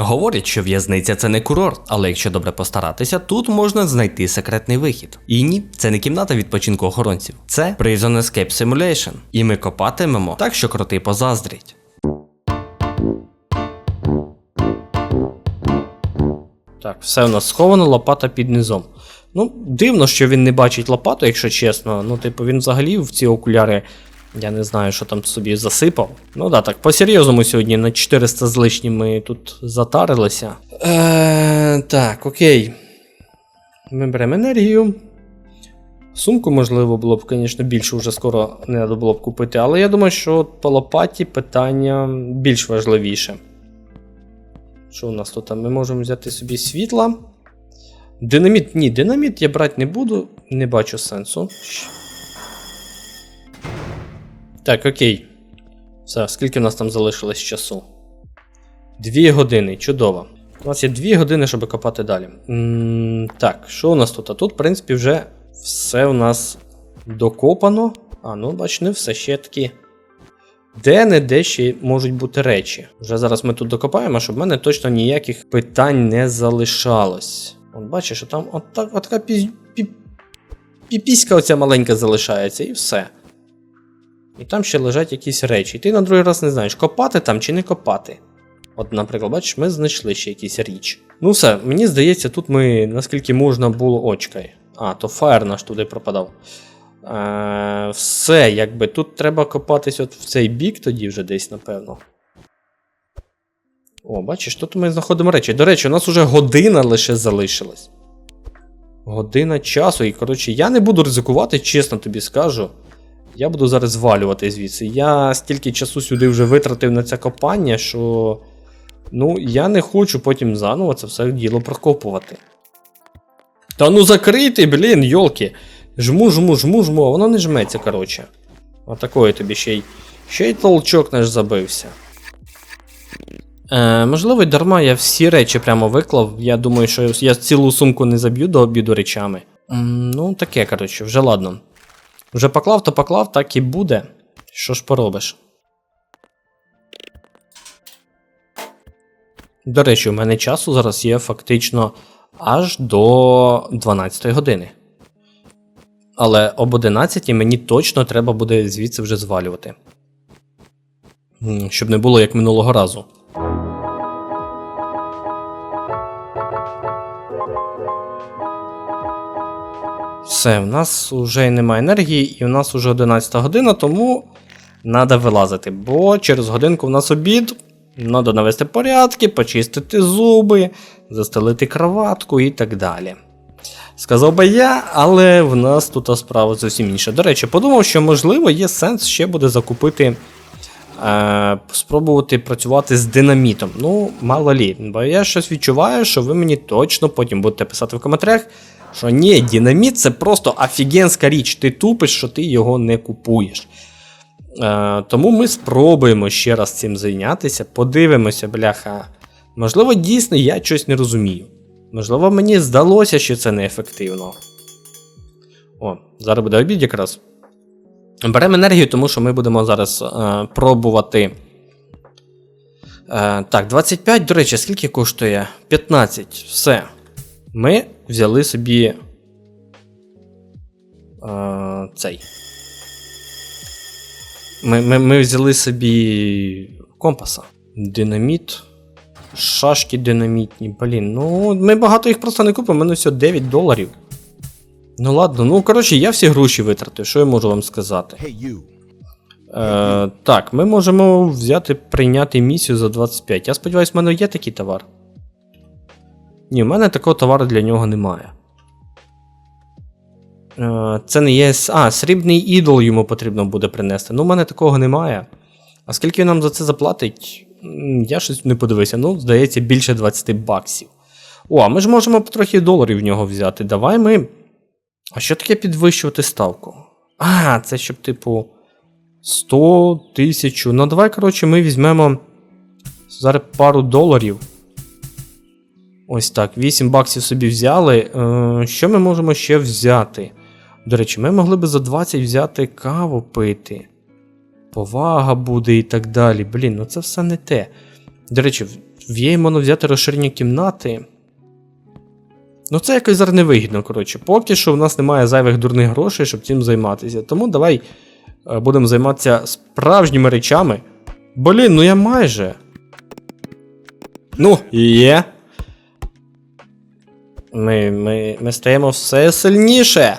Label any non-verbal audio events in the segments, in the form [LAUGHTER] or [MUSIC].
Говорять, що в'язниця це не курорт, але якщо добре постаратися, тут можна знайти секретний вихід. І ні, це не кімната відпочинку охоронців, це Prison Escape Simulation. І ми копатимемо так, що кроти позаздрять. Так, все у нас сховано, лопата під низом. Ну, дивно, що він не бачить лопату, якщо чесно. Ну, типу, він взагалі в ці окуляри, я не знаю, що там собі засипав. Ну да, так, по-серйозному сьогодні на 400 з лишнім ми тут затарилися. Е, так, окей. Ми беремо енергію. Сумку, можливо, було б, звісно, більше вже скоро не треба було б купити, але я думаю, що по лопаті питання більш важливіше. Що у нас тут? Ми можемо взяти собі світла. Динаміт. Ні, динаміт я брати не буду, не бачу сенсу. Так, окей. Все, скільки в нас там залишилось часу? Дві години, чудово. У нас є дві години, щоб копати далі. м так, що у нас тут? А тут, в принципі, вже все у нас докопано. А, ну, бач, не все ще такі. Де-не-де ще можуть бути речі. Вже зараз ми тут докопаємо, щоб в мене точно ніяких питань не залишалось. От бачиш, що там от так, от така пі, пі, піпіська оця маленька залишається, і все. І там ще лежать якісь речі. І ти на другий раз не знаєш, копати там чи не копати. От, наприклад, бачиш, ми знайшли ще якісь річ. Ну все, мені здається, тут ми наскільки можна було очкай. А, то фаєр наш туди пропадав. Е, все, якби тут треба копатись от в цей бік тоді вже десь, напевно. О, бачиш, тут ми знаходимо речі. До речі, у нас уже година лише залишилась. Година часу. І, коротше, я не буду ризикувати, чесно тобі скажу. Я буду зараз звалювати звідси. Я стільки часу сюди вже витратив на це копання, що. Ну, я не хочу потім заново це все діло прокопувати. Та ну закрийте, блін, йолки. Жму, жму, жму, жму, воно не жметься, коротше. Отакої тобі ще й. Ще й толчок наш забився. Е, можливо, дарма я всі речі прямо виклав. Я думаю, що я цілу сумку не заб'ю до обіду речами. Ну, таке, коротше, вже ладно. Вже поклав, то поклав, так і буде. Що ж поробиш? До речі, у мене часу зараз є фактично аж до 12 години. Але об 11 мені точно треба буде звідси вже звалювати. Щоб не було як минулого разу. Все, в нас вже немає енергії, і в нас вже 11 година, тому треба вилазити. Бо через годинку в нас обід. Треба навести порядки, почистити зуби, застелити кроватку і так далі. Сказав би я, але в нас тут справа зовсім інша. До речі, подумав, що можливо є сенс ще буде закупити, е, спробувати працювати з динамітом. Ну, мало лі. Бо я щось відчуваю, що ви мені точно потім будете писати в коментарях, що ні, динаміт це просто офігенська річ. Ти тупиш, що ти його не купуєш. Е, тому ми спробуємо ще раз цим зайнятися, подивимося, бляха. Можливо, дійсно я щось не розумію. Можливо, мені здалося, що це неефективно. О, зараз буде обід якраз. Беремо енергію, тому що ми будемо зараз е, пробувати. Е, так, 25, до речі, скільки коштує? 15. Все. Ми взяли собі. Е, цей. Ми, ми, ми взяли собі компаса. Динаміт. Шашки динамітні, блін. Ну, ми багато їх просто не купимо, у мене все 9 доларів. Ну ладно, ну коротше, я всі гроші витратив, що я можу вам сказати. Hey. Е, так, ми можемо взяти прийняти місію за 25. Я сподіваюся, в мене є такий товар. Ні, в мене такого товару для нього немає. Е, це не є. А, срібний ідол йому потрібно буде принести. Ну, в мене такого немає. А скільки нам за це заплатить? Я щось не подивився. Ну, здається, більше 20 баксів. О, а ми ж можемо трохи доларів в нього взяти. Давай ми. А що таке підвищувати ставку? А, це щоб, типу, 100 тисячу. Ну, давай, коротше, ми візьмемо зараз пару доларів. Ось так, 8 баксів собі взяли. Е, що ми можемо ще взяти? До речі, ми могли би за 20 взяти каву пити. Повага буде і так далі. Блін, ну це все не те. До речі, в- її можна взяти розширення кімнати. Ну, це якось зараз невигідно, коротше. Поки що в нас немає зайвих дурних грошей, щоб цим займатися. Тому давай е, будемо займатися справжніми речами. Блін, ну я майже. Ну, є. Ми, ми, ми стаємо все сильніше.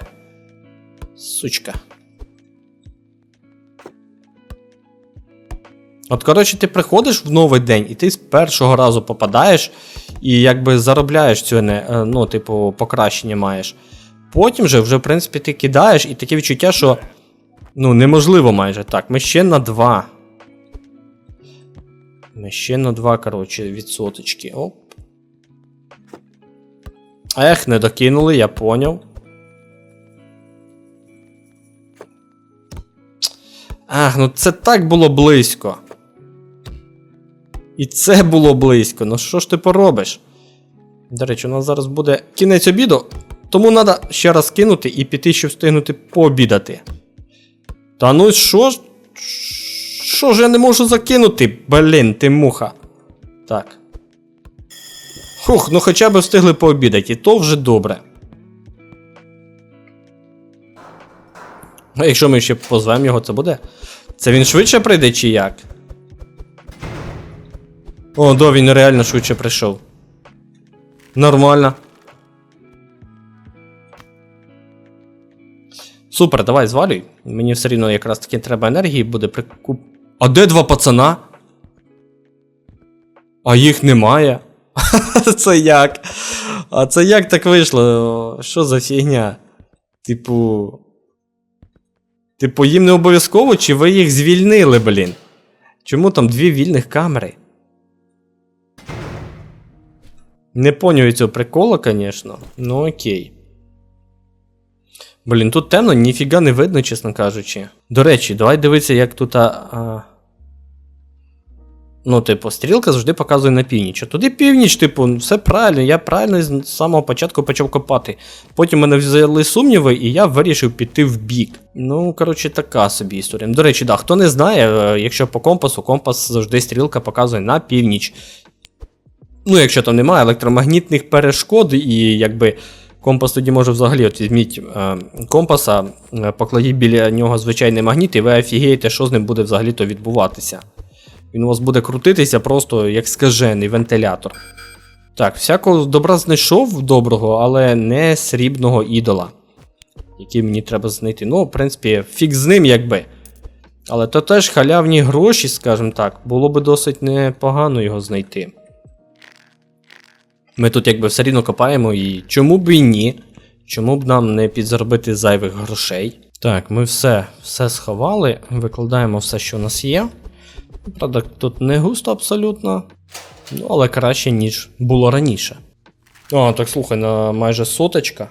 Сучка. От, коротше, ти приходиш в новий день, і ти з першого разу попадаєш і якби заробляєш цю е, ну, типу, покращення маєш. Потім же, вже, в принципі, ти кидаєш, і таке відчуття, що ну, неможливо майже так. Ми ще на 2. Ми ще на 2, коротше, відсоточки. Оп. Ех, не докинули, я поняв. Ах, ну це так було близько. І це було близько. Ну що ж ти поробиш? До речі, у нас зараз буде кінець обіду, тому треба ще раз кинути і піти, щоб встигнути пообідати. Та ну що ж? Що ж я не можу закинути? Блін, ти муха. Так. Хух, ну хоча б встигли пообідати, і то вже добре. А якщо ми ще позвемо його, це буде? Це він швидше прийде чи як? О, да, він реально швидше прийшов. Нормально. Супер, давай звалюй. Мені все рівно якраз таки треба енергії буде прикуп. А де два пацана? А їх немає. [LAUGHS] Це як? А це як так вийшло? Що за фігня? Типу. Типу, їм не обов'язково, чи ви їх звільнили, блін? Чому там дві вільних камери? Не поняв цього прикола, звісно. Ну окей. Блін, тут темно, ніфіга не видно, чесно кажучи. До речі, давай дивитися, як тут. А... а, Ну, типу, стрілка завжди показує на північ. А туди північ, типу, все правильно, я правильно з самого початку почав копати. Потім мене взяли сумніви, і я вирішив піти в бік. Ну, коротше, така собі історія. До речі, да, хто не знає, е, якщо по компасу, компас завжди стрілка показує на північ. Ну, якщо там немає електромагнітних перешкод, і якби компас тоді може взагалі от візьміть е, компаса, е, покладіть біля нього звичайний магніт, і ви офігієте, що з ним буде взагалі-то відбуватися. Він у вас буде крутитися просто як скажений вентилятор. Так, всякого добра знайшов доброго, але не срібного ідола, який мені треба знайти. Ну, в принципі, фік з ним якби. Але то теж халявні гроші, скажімо так, було би досить непогано його знайти. Ми тут якби все рівно копаємо і чому б і ні? Чому б нам не підзаробити зайвих грошей? Так, ми все, все сховали, викладаємо все, що у нас є. Правда, тут не густо абсолютно. Ну, але краще, ніж було раніше. О, так слухай, на майже соточка.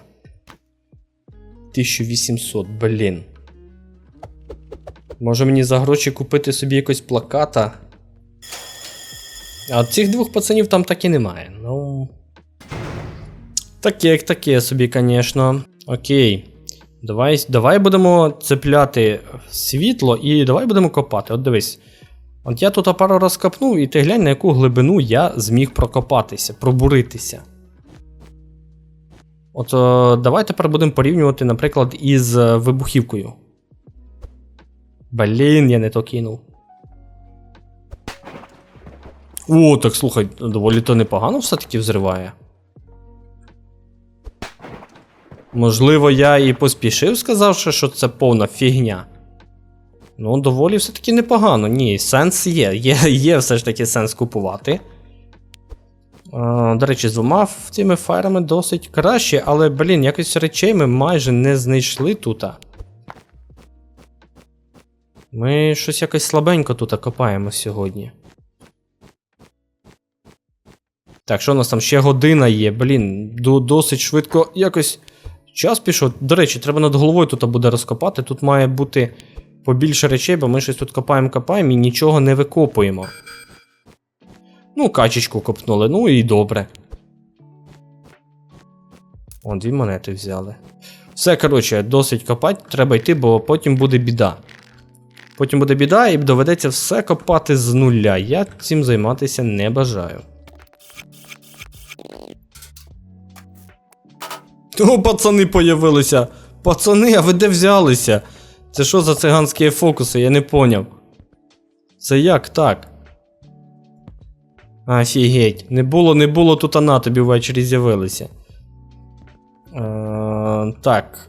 1800, блін. Може мені за гроші купити собі якось плаката. А цих двох пацанів там так і немає. Ну. Таке, як таке собі, звісно. Окей. Давай, давай будемо цепляти світло і давай будемо копати. От дивись. От я тут пару раз копнув, і ти глянь, на яку глибину я зміг прокопатися, пробуритися. От о, давай тепер будемо порівнювати, наприклад, із е, вибухівкою. Блін, я не то кинув. О, так слухай, доволі то непогано все-таки взриває. Можливо, я і поспішив, сказавши, що це повна фігня. Ну, доволі все-таки непогано. Ні, сенс є. Є є все ж таки сенс купувати. До речі, з двома цими фаєрами досить краще, але, блін, якось речей ми майже не знайшли тут. Ми щось якось слабенько тут копаємо сьогодні. Так, що у нас там ще година є? Блін, досить швидко якось час пішов. До речі, треба над головою тут буде розкопати. Тут має бути побільше речей, бо ми щось тут копаємо, копаємо і нічого не викопуємо. Ну, качечку копнули, ну і добре. О, дві монети взяли. Все, коротше, досить копати, треба йти, бо потім буде біда. Потім буде біда, і доведеться все копати з нуля. Я цим займатися не бажаю. О, пацани появилися. Пацани, а ви де взялися? Це що за циганські фокуси, я не поняв. Це як так? Офігеть, не було, не було тут а тобі ввечері з'явилися. Е, так.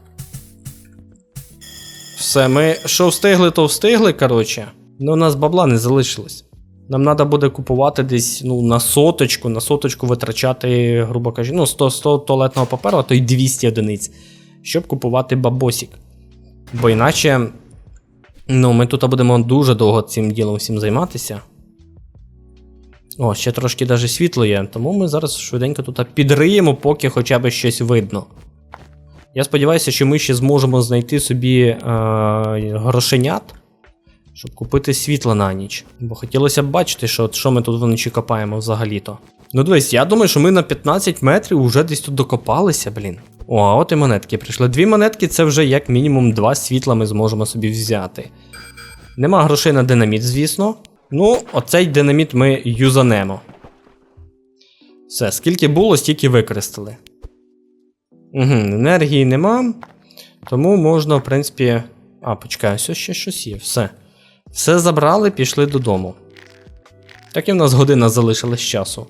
Все, ми що встигли, то встигли, коротше. Ну, у нас бабла не залишилось. Нам треба буде купувати десь ну, на соточку, на соточку витрачати, грубо кажучи, ну, 100, 100 туалетного паперу, а то й 200 одиниць, щоб купувати бабосік. Бо іначе, ну, ми тут будемо дуже довго цим ділом всім займатися. О, ще трошки даже світло є, тому ми зараз швиденько тут підриємо, поки хоча б щось видно. Я сподіваюся, що ми ще зможемо знайти собі е, грошенят, щоб купити світло на ніч. Бо хотілося б бачити, що, що ми тут вночі копаємо взагалі-то. Ну дивись, я думаю, що ми на 15 метрів вже десь тут докопалися, блін. О, а от і монетки прийшли. Дві монетки це вже як мінімум два світла ми зможемо собі взяти. Нема грошей на динаміт, звісно. Ну, оцей динаміт ми юзанемо. Все, скільки було, стільки використали. Угу, енергії нема. Тому можна, в принципі. А, почекай, ось ще щось є. Все. Все забрали, пішли додому. Так і в нас година залишилась часу.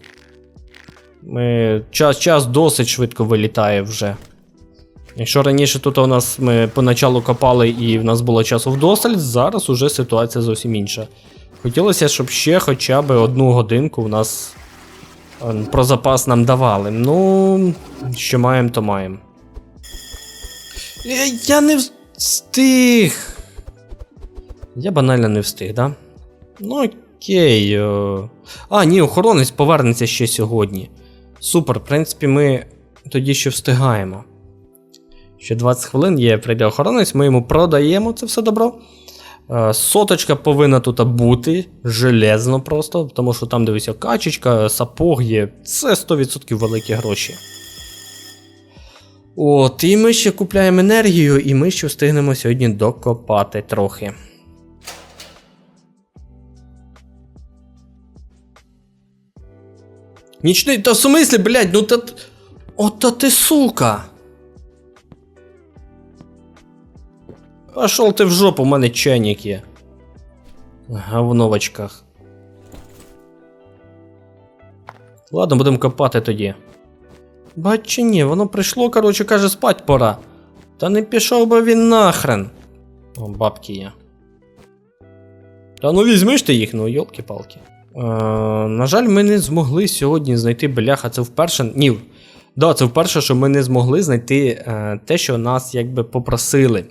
Ми... Час, час досить швидко вилітає вже. Якщо раніше тут у нас ми поначалу копали і в нас було часу вдосталь, зараз уже ситуація зовсім інша. Хотілося, щоб ще хоча б одну годинку в нас е, про запас нам давали. Ну, що маємо, то маємо. Я не встиг. Я банально не встиг, да? Ну окей. е. А, ні, охоронець повернеться ще сьогодні. Супер, в принципі, ми тоді ще встигаємо. Ще 20 хвилин є, прийде охоронець, ми йому продаємо це все добро. Е, Соточка повинна тут бути железно просто, тому що там дивися качечка, сапог є. Це 100% великі гроші. От, і ми ще купляємо енергію, і ми ще встигнемо сьогодні докопати трохи. Нічний, та в смислі, блядь, ну та. От та ти сука. Пошел ти в жопу, у мене чайник є. Говно в очках. Ладно, будемо копати тоді. Бать чи ні, воно прийшло, коротше, каже, спать пора. Та не пішов би він нахрен. О, бабки є. Та ну візьми ж ти їх, ну йолки-палки. Е, на жаль, ми не змогли сьогодні знайти бляха. Це вперше. Ні. Да, це вперше, що ми не змогли знайти е, те, що нас якби попросили.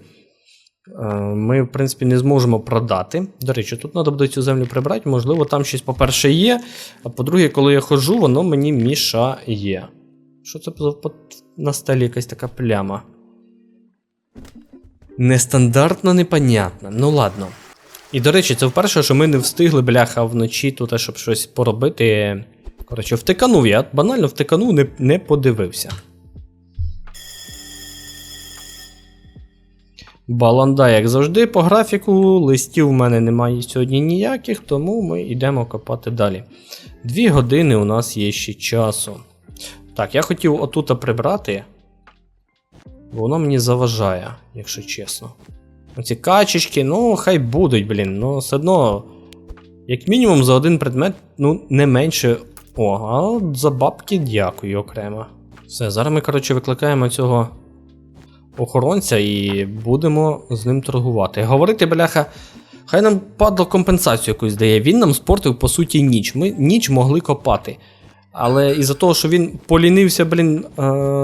Е, Ми, в принципі, не зможемо продати. До речі, тут треба буде цю землю прибрати. Можливо, там щось, по-перше, є. А по-друге, коли я ходжу, воно мені мішає. Що це на столі якась така пляма? Нестандартно, непонятно. Ну ладно. І до речі, це вперше, що ми не встигли, бляха, вночі тут, щоб щось поробити. Коротше, втиканув я, банально втиканув, не, не подивився. Баланда, як завжди, по графіку, листів в мене немає сьогодні ніяких, тому ми йдемо копати далі. Дві години у нас є ще часу. Так, я хотів отута прибрати, бо воно мені заважає, якщо чесно. Оці качечки, ну, хай будуть, блін, ну все одно, як мінімум, за один предмет, ну, не менше. О, а за бабки дякую окремо. Все, зараз ми, коротше, викликаємо цього охоронця і будемо з ним торгувати. Говорити, бляха, хай нам падло компенсацію якусь дає. Він нам спортив, по суті, ніч. Ми ніч могли копати. Але із-за того, що він полінився, блін, е,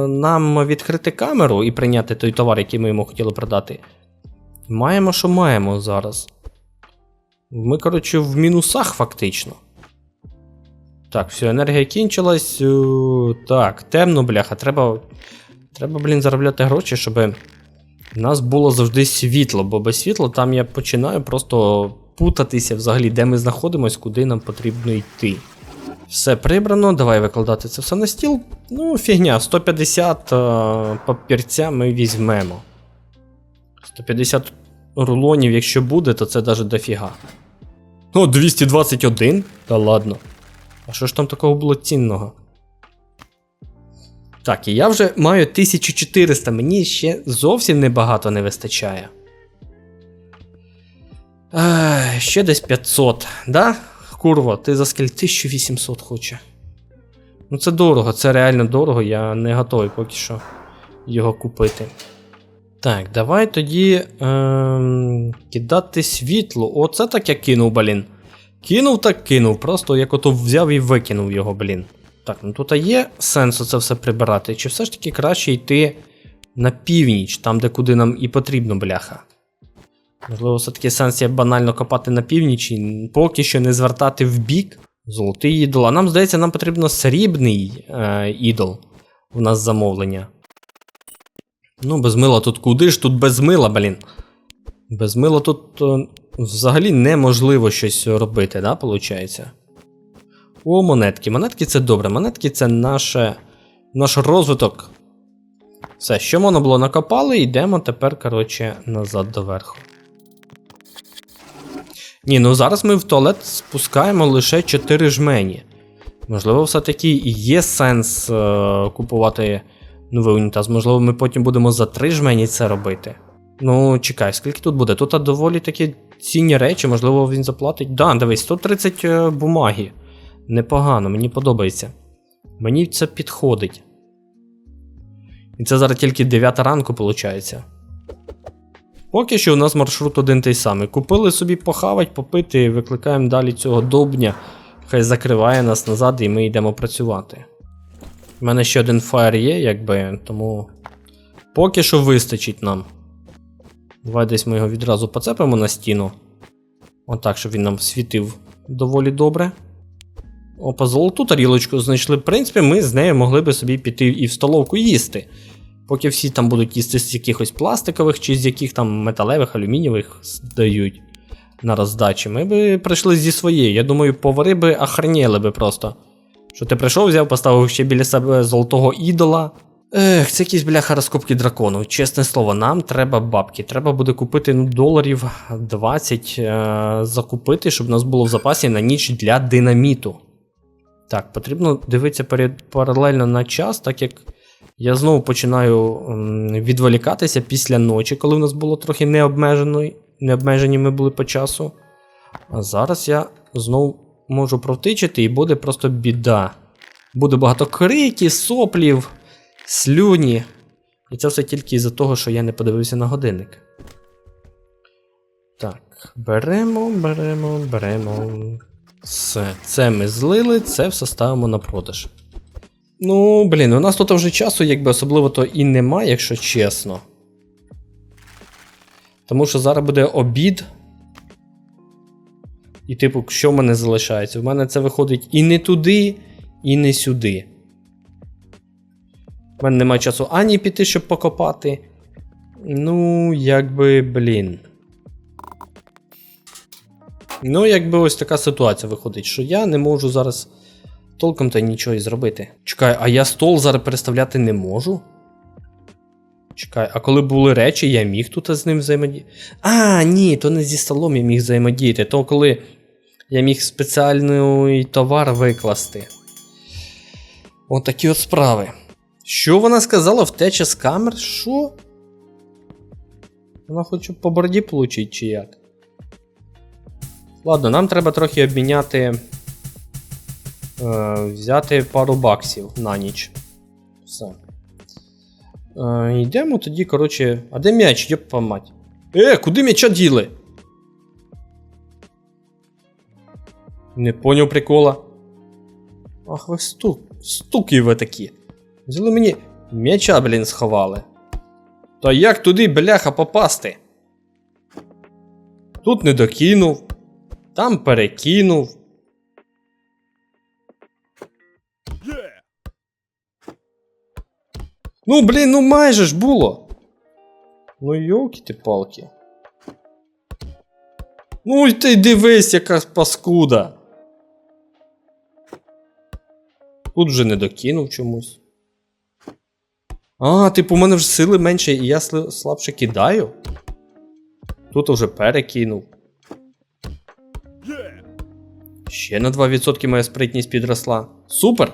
нам відкрити камеру і прийняти той товар, який ми йому хотіли продати. Маємо, що маємо зараз. Ми, коротше, в мінусах фактично. Так, все, енергія кінчилась. Е, Так, темно, бляха. Треба, треба, блін, заробляти гроші, щоб в нас було завжди світло, бо без світла там я починаю просто путатися взагалі, де ми знаходимося, куди нам потрібно йти. Все прибрано, давай викладати це все на стіл. Ну, фігня, 150 е, папірця ми візьмемо. 150 рулонів, якщо буде, то це навіть дофіга. О, 221? Та ладно. А що ж там такого було цінного? Так, і я вже маю 1400, мені ще зовсім небагато не вистачає. Ех, ще десь 500, да? Курва, ти за скільки? 1800 хоче. Ну це дорого, це реально дорого, я не готовий поки що його купити. Так, давай тоді ем, кидати світло. Оце так я кинув, блін. Кинув так кинув, просто як ото взяв і викинув його, блін. Так, ну тут є сенс це все прибирати, чи все ж таки краще йти на північ, там, де куди нам і потрібно, бляха. Можливо, все-таки сенс є банально копати на північі, поки що не звертати в бік. Золотий ідол. А нам здається, нам потрібно срібний е, ідол. У нас замовлення. Ну, без мила тут куди ж? Тут без мила, блін. Без мила тут е, взагалі неможливо щось робити, да, виходить? О, монетки. Монетки це добре. Монетки це наше, наш розвиток. Все, що можна було накопали, йдемо тепер, коротше, назад до верху. Ні, ну зараз ми в туалет спускаємо лише 4 жмені. Можливо, все-таки і є сенс е- купувати новий унітаз. Можливо, ми потім будемо за 3 жмені це робити. Ну, чекай, скільки тут буде? Тут доволі такі цінні речі, можливо, він заплатить. Да, дивись, 130 е, бумаги. Непогано, мені подобається. Мені це підходить. І це зараз тільки 9 ранку, виходить. Поки що у нас маршрут один той самий. Купили собі похавать, попити, і викликаємо далі цього довбня. Хай закриває нас назад і ми йдемо працювати. У мене ще один фаєр є, якби, тому. Поки що вистачить нам. Давай десь ми його відразу поцепимо на стіну. Отак, щоб він нам світив доволі добре. Опа, золоту тарілочку знайшли. В принципі, ми з нею могли би собі піти і в столовку їсти. Поки всі там будуть їсти з якихось пластикових чи з яких там металевих, алюмінієвих здають на роздачі. Ми би прийшли зі своєї. Я думаю, повари би охренєли би просто. Що ти прийшов, взяв, поставив ще біля себе золотого ідола. Ех, це якісь бляха розкопки дракону. Чесне слово, нам треба бабки. Треба буде купити ну, доларів 20 е- закупити, щоб у нас було в запасі на ніч для динаміту. Так, потрібно дивитися паралельно на час, так як я знову починаю відволікатися після ночі, коли в нас було трохи необмежено, необмежені ми були по часу. А зараз я знову можу провтичити і буде просто біда. Буде багато криків, соплів, слюні. І це все тільки із-за того, що я не подивився на годинник. Так, беремо, беремо, беремо. Все, це ми злили, це все ставимо на продаж. Ну, блін, у нас тут вже часу, якби особливо то і немає, якщо чесно. Тому що зараз буде обід. І, типу, що в мене залишається? В мене це виходить і не туди, і не сюди. У мене немає часу ані піти, щоб покопати. Ну, якби, блін. Ну, якби ось така ситуація виходить, що я не можу зараз толком та нічого і зробити. Чекай, а я стол зараз переставляти не можу? Чекай, а коли були речі, я міг тут з ним взаємодіяти. А, ні, то не зі столом я міг взаємодіяти, то коли я міг спеціальний товар викласти. От такі от справи. Що вона сказала втеча з камер? Що? Вона хоче по бороді получить чи як? Ладно, нам треба трохи обміняти. Е, взяти пару баксів на ніч. Все. Е, йдемо тоді, коротше. А де м'яч, йопа мать? Е, куди м'яча діли? Не поняв прикола. Ах, ви стук. Стуки ви такі. Взяли мені м'яча, блін, сховали. Та як туди, бляха, попасти? Тут не докинув, там перекинув. Ну, блін, ну майже ж було. Ну, йолки ти палки. Ну, ти дивись, яка паскуда. Тут вже не докинув чомусь. А, типу, у мене вже сили менше і я слабше кидаю. Тут уже перекинув. Ще на 2% моя спритність підросла. Супер!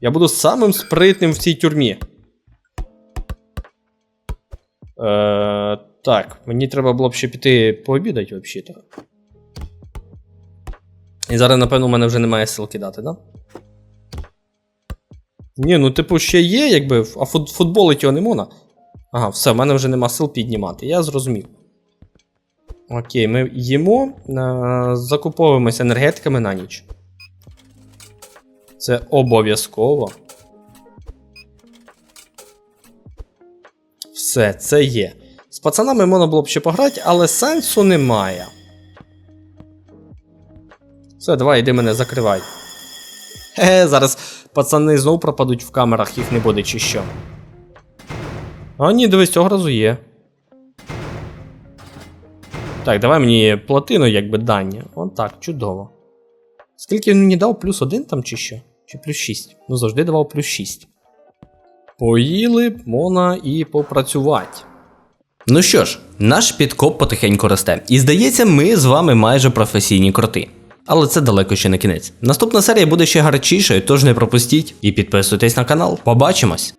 Я буду самим спритним в цій тюрмі. Е, так, мені треба було б ще піти пообідати взагалі-то. І зараз, напевно, у мене вже немає сил кидати, да? Ні, ну, типу, ще є, якби, а фут, футболить його не можна. Ага, все, в мене вже нема сил піднімати, я зрозумів. Окей, ми їмо, е, закуповуємося енергетиками на ніч. Це обов'язково. Все, це є. З пацанами можна було б ще пограти, але сенсу немає. Все, давай, йди мене закривай. Хе, зараз пацани знов пропадуть в камерах, їх не буде чи що. А ні, дивись, цього разу є. Так, давай мені платину, якби дані. Вон так, чудово. Скільки він мені дав? Плюс один там чи що? Чи плюс 6? Ну завжди давав плюс 6. Поїли, можна і попрацювати. Ну що ж, наш підкоп потихеньку росте, і здається, ми з вами майже професійні кроти. Але це далеко ще не кінець. Наступна серія буде ще гарчішою, тож не пропустіть і підписуйтесь на канал. Побачимось!